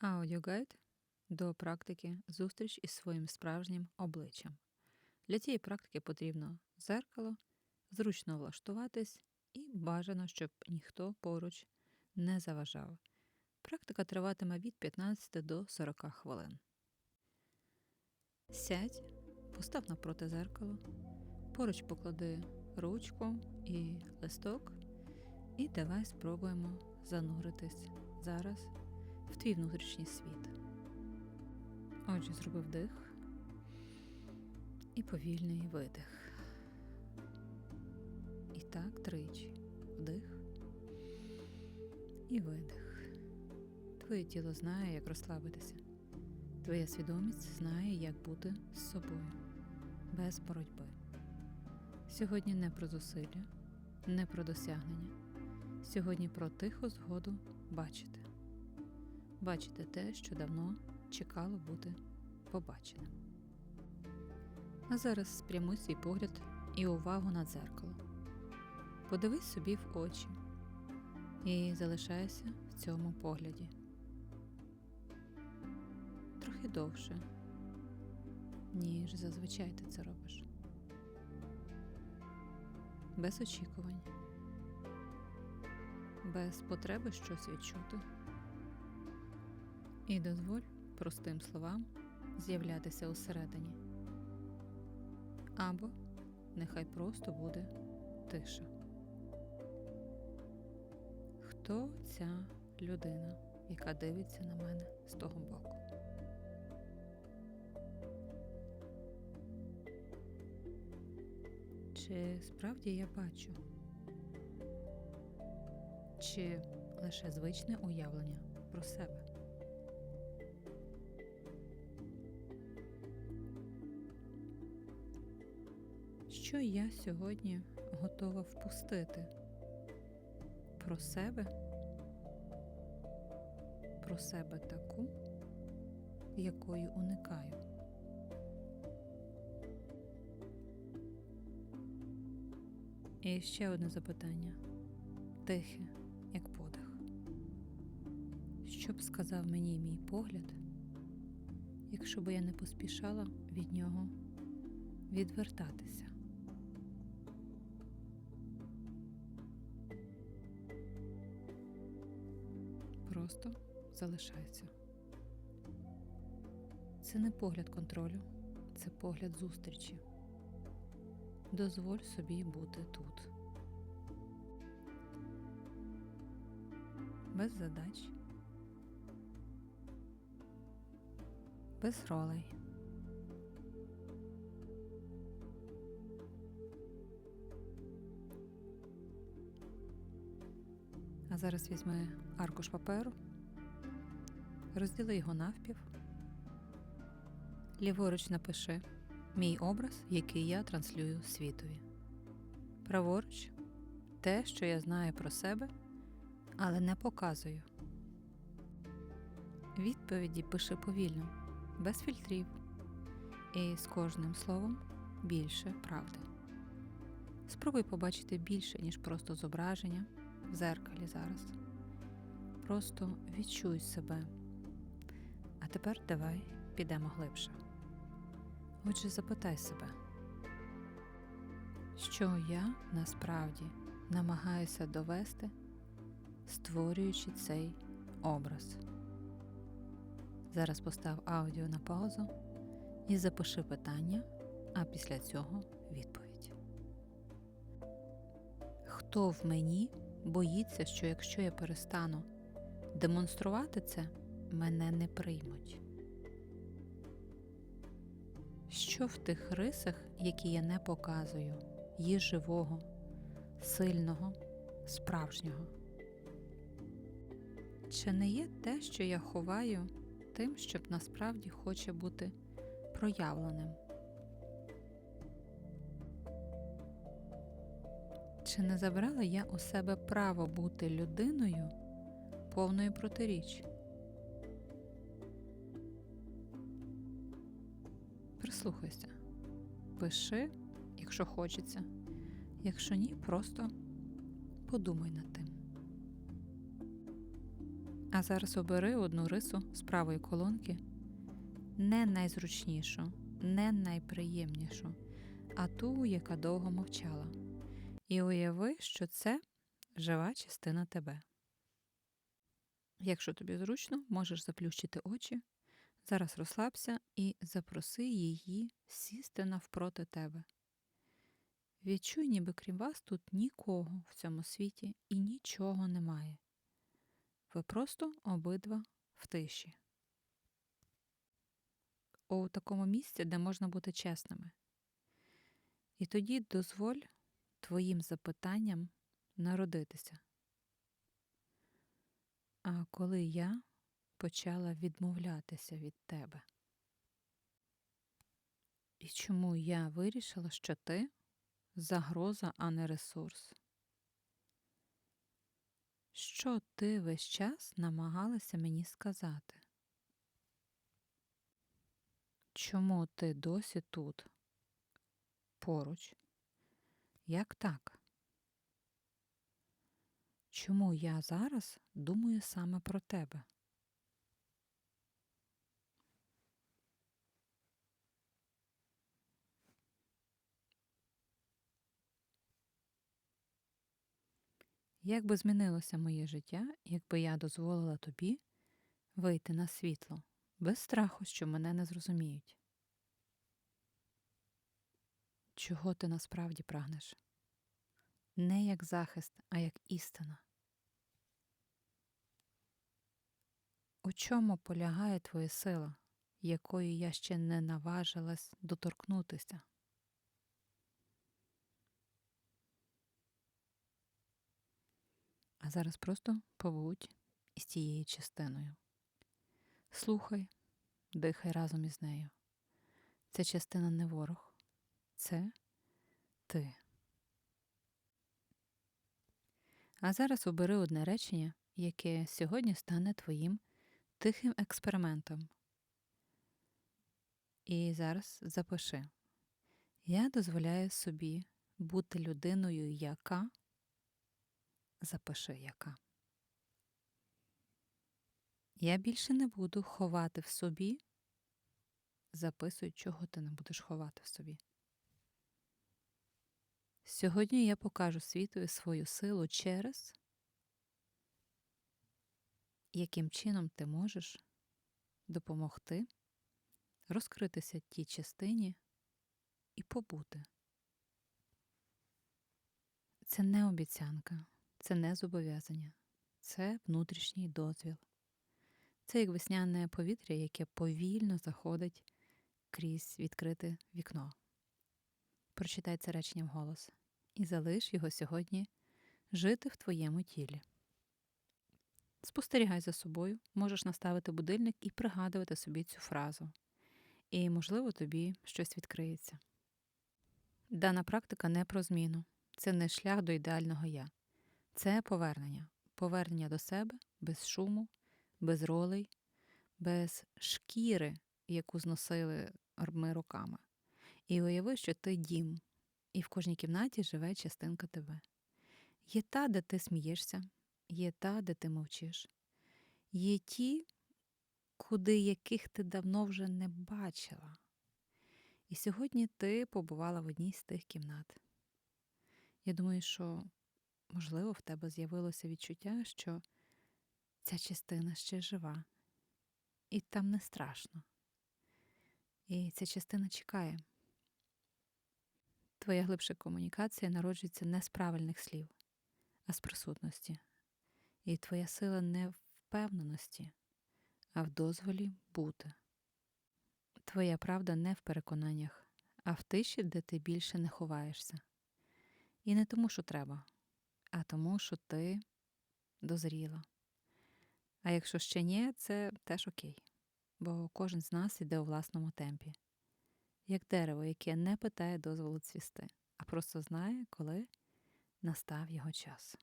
Аудіогайд до практики зустріч із своїм справжнім обличчям. Для цієї практики потрібно зеркало, зручно влаштуватись і бажано, щоб ніхто поруч не заважав. Практика триватиме від 15 до 40 хвилин. Сядь, постав напроти зеркало, поруч поклади ручку і листок, і давай спробуємо зануритись зараз в твій внутрішній світ. Отже, зроби вдих і повільний видих. І так тричі. Вдих і видих. Твоє тіло знає, як розслабитися. Твоя свідомість знає, як бути з собою, без боротьби. Сьогодні не про зусилля, не про досягнення. Сьогодні про тиху згоду бачити. Бачити те, що давно чекало бути побаченим. А зараз спрямуй свій погляд і увагу на дзеркало. Подивись собі в очі і залишайся в цьому погляді. Трохи довше, ніж зазвичай ти це робиш. Без очікувань, без потреби щось відчути. І дозволь простим словам з'являтися усередині. Або нехай просто буде тиша. Хто ця людина, яка дивиться на мене з того боку? Чи справді я бачу? Чи лише звичне уявлення про себе? Що я сьогодні готова впустити про себе, про себе таку, якою уникаю. І ще одне запитання тихе, як подих. Що б сказав мені мій погляд, якщо б я не поспішала від нього відвертатися? Просто залишайся. Це не погляд контролю, це погляд зустрічі. Дозволь собі бути тут. Без задач, без ролей. Зараз візьми аркуш паперу, розділи його навпів, ліворуч напиши мій образ, який я транслюю світові. Праворуч те, що я знаю про себе, але не показую. Відповіді пиши повільно, без фільтрів, і з кожним словом більше правди. Спробуй побачити більше, ніж просто зображення в зеркалі зараз. Просто відчуй себе. А тепер давай підемо глибше. Отже, запитай себе, що я насправді намагаюся довести, створюючи цей образ. Зараз постав аудіо на паузу і запиши питання, а після цього відповідь. Хто в мені боїться, що якщо я перестану демонструвати це, мене не приймуть? Що в тих рисах, які я не показую, є живого, сильного, справжнього? Чи не є те, що я ховаю, тим, щоб насправді хоче бути проявленим? Чи не забрала я у себе право бути людиною повною протиріч? Прислухайся, пиши, якщо хочеться, якщо ні, просто подумай над тим. А зараз обери одну рису з правої колонки, не найзручнішу, не найприємнішу, а ту, яка довго мовчала. І уяви, що це жива частина тебе. Якщо тобі зручно, можеш заплющити очі, зараз розслабся і запроси її сісти навпроти тебе. Відчуй, ніби крім вас тут нікого в цьому світі і нічого немає. Ви просто обидва в тиші. У такому місці, де можна бути чесними. І тоді дозволь твоїм запитанням народитися. А коли я почала відмовлятися від тебе? І чому я вирішила, що ти загроза, а не ресурс? Що ти весь час намагалася мені сказати? Чому ти досі тут? Поруч? Як так? Чому я зараз думаю саме про тебе? Як би змінилося моє життя, якби я дозволила тобі вийти на світло, без страху, що мене не зрозуміють? Чого ти насправді прагнеш? Не як захист, а як істина. У чому полягає твоя сила, якої я ще не наважилась доторкнутися? А зараз просто побудь із тією частиною. Слухай, дихай разом із нею. Ця частина не ворог, це ти. А зараз обери одне речення, яке сьогодні стане твоїм тихим експериментом. І зараз запиши. Я дозволяю собі бути людиною, яка запиши яка. Я більше не буду ховати в собі. Записуй, чого ти не будеш ховати в собі. Сьогодні я покажу світові свою силу через яким чином ти можеш допомогти розкритися тій частині і побути. Це не обіцянка, це не зобов'язання, це внутрішній дозвіл. Це як весняне повітря, яке повільно заходить крізь відкрите вікно. Прочитай це речення вголос і залиш його сьогодні жити в твоєму тілі. Спостерігай за собою, можеш наставити будильник і пригадувати собі цю фразу. І, можливо, тобі щось відкриється. Дана практика не про зміну, це не шлях до ідеального я, це повернення, повернення до себе без шуму, без ролей, без шкіри, яку зносили ми руками. І уяви, що ти дім, і в кожній кімнаті живе частинка тебе. Є та, де ти смієшся, є та, де ти мовчиш, є ті, куди яких ти давно вже не бачила. І сьогодні ти побувала в одній з тих кімнат. Я думаю, що, можливо, в тебе з'явилося відчуття, що ця частина ще жива, і там не страшно. І ця частина чекає. Твоя глибша комунікація народжується не з правильних слів, а з присутності. І твоя сила не в впевненості, а в дозволі бути. Твоя правда не в переконаннях, а в тиші, де ти більше не ховаєшся. І не тому, що треба, а тому, що ти дозріла. А якщо ще ні, це теж окей, бо кожен з нас іде у власному темпі, як дерево, яке не питає дозволу цвісти, а просто знає, коли настав його час.